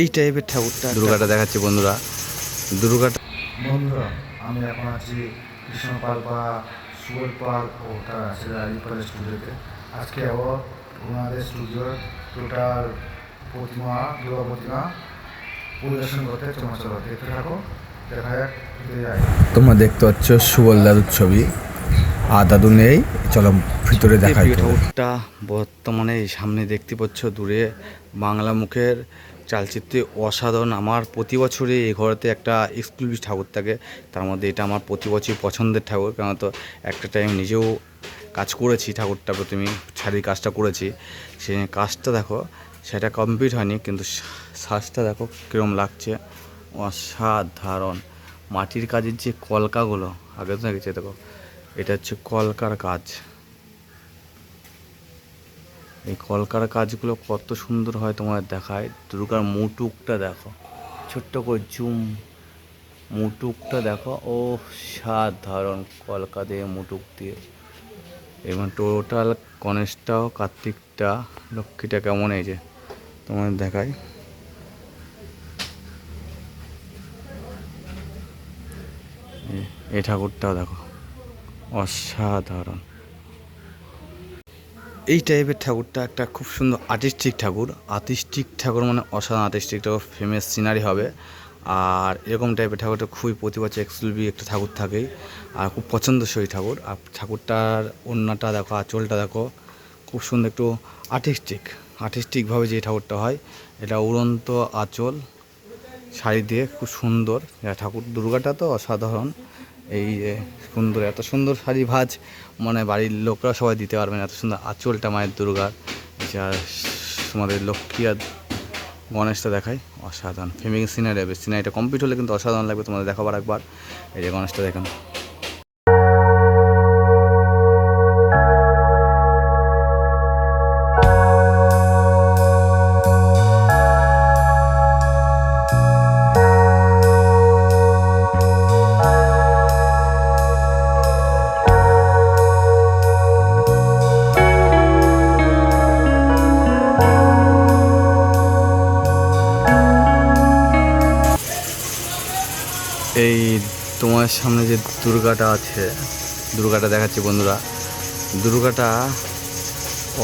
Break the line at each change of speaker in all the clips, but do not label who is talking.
এই টাইপের ঠাকুরটা দুর্গাটা দেখাচ্ছি বন্ধুরা। দুর্গাটা
বন্ধুরা আমি এখন আছি কৃষ্ণ পাল বা সুবল পাল ও তার আছে স্টুডিওতে। আজকে আবার ওনাদের স্টুডিওর টোটাল প্রতিমা দুর্গা প্রতিমা পরিদর্শন করতে তোমার চলো দেখতে থাকো। দেখা যাক
তোমরা দেখতে পাচ্ছ সুবল দাদুর ছবি। আর দাদু নেই চলো ভিতরে দেখাই
প্রিয় ঠাকুরটা বর্তমানে এই সামনে দেখতে পাচ্ছ দূরে বাংলা মুখের চালচিত্রে অসাধারণ। আমার প্রতি বছরই এই ঘরেতে একটা এক্সক্লুসিভ ঠাকুর থাকে। তার মধ্যে এটা আমার প্রতি বছরই পছন্দের ঠাকুর। কারণ তো একটা টাইম নিজেও কাজ করেছি ঠাকুরটা প্রথমে শাড়ির কাজটা করেছি। সেই কাজটা দেখো সেটা কমপ্লিট হয়নি কিন্তু শ্বাসটা দেখো কীরকম লাগছে। অসাধারণ। মাটির কাজের যে কলকাগুলো আগে তো দেখেছি দেখো। এটা হচ্ছে কলকার কাজ। এই কলকার কাজগুলো কত সুন্দর হয় তোমার দেখায়। দুর্গার মুটুকটা দেখো। ছোট্ট করে জুম মুটুকটা দেখো। ও সাধারণ কলকা দিয়ে মুটুক দিয়ে। এবং টোটাল গণেশটাও কার্তিকটা, লক্ষ্মীটা কেমন এই যে তোমার দেখায় এই ঠাকুরটাও দেখো। অসাধারণ। এই টাইপের ঠাকুরটা একটা খুব সুন্দর আর্টিস্টিক ঠাকুর। আর্টিস্টিক ঠাকুর মানে অসাধারণ আর্টিস্টিক ঠাকুর ফেমাস সিনারি হবে। আর এরকম টাইপের ঠাকুরটা খুবই প্রতি বছর এক্সক্লুসিভ একটা ঠাকুর থাকেই। আর খুব পছন্দসই ঠাকুর। আর ঠাকুরটার অন্যটা দেখো, আঁচলটা দেখো, খুব সুন্দর একটু আর্টিস্টিক আর্টিস্টিকভাবে যে ঠাকুরটা হয়, এটা উড়ন্ত আঁচল, শাড়ি দিয়ে খুব সুন্দর। ঠাকুর, দুর্গাটা তো অসাধারণ। এই যে সুন্দর, এত সুন্দর শাড়ি ভাজ মানে বাড়ির লোকরা সবাই দিতে পারবে না, এত সুন্দর আঁচলটা মায়ের দুর্গার, যা তোমাদের লক্ষ্মী আর গণেশটা দেখায়, অসাধারণ। ফেমিং সিনারি হবে সিনারিটা কমপ্লিট হলে কিন্তু অসাধারণ লাগবে তোমাদের দেখাবার একবার। এই যে গণেশটা দেখেন। এই তোমার সামনে যে দুর্গাটা আছে, দুর্গাটা দেখাচ্ছি বন্ধুরা। দুর্গাটা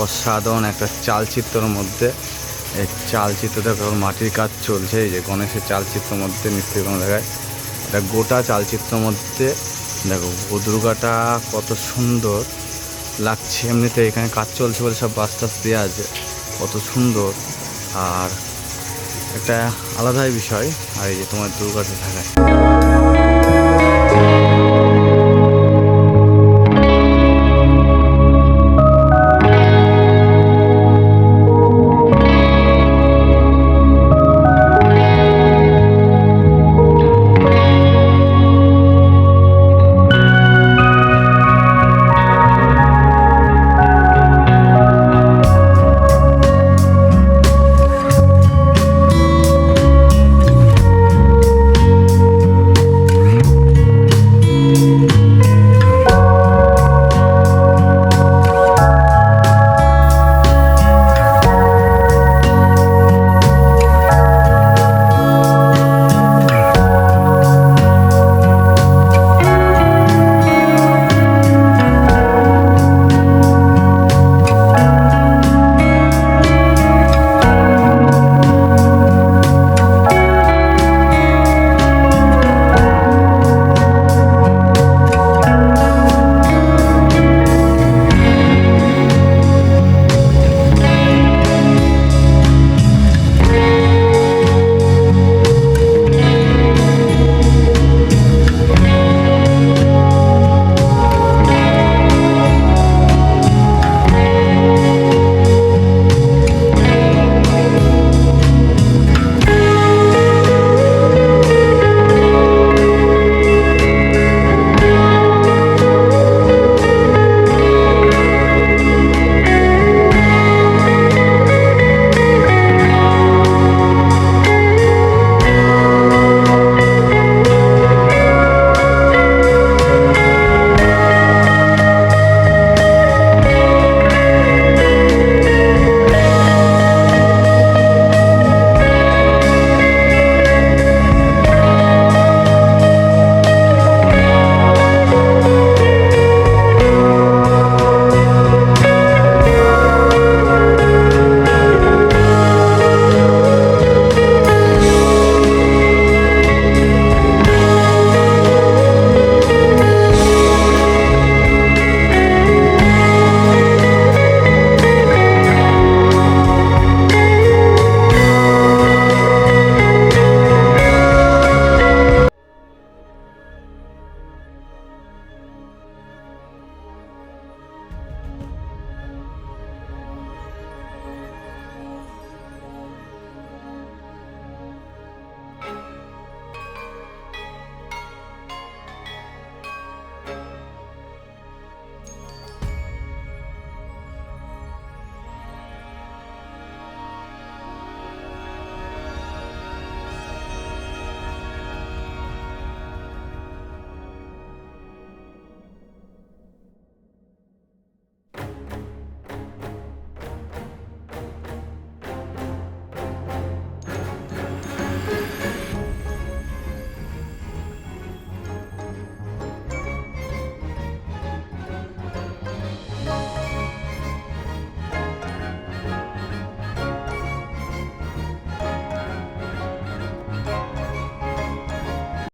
অসাধারণ একটা চালচিত্রের মধ্যে, এই চালচিত্রটা এখন মাটির কাজ চলছে, এই যে গণেশের চালচিত্রের মধ্যে নিশ্চয়ই কোনো দেখায়। এটা গোটা চালচিত্রের মধ্যে, দেখো, ও দুর্গাটা কত সুন্দর লাগছে। এমনিতে এখানে কাজ চলছে বলে সব বাস টাস দেওয়া আছে, কত সুন্দর। আর একটা আলাদাই বিষয়, আর এই যে তোমার দুর্গাটা দেখায়।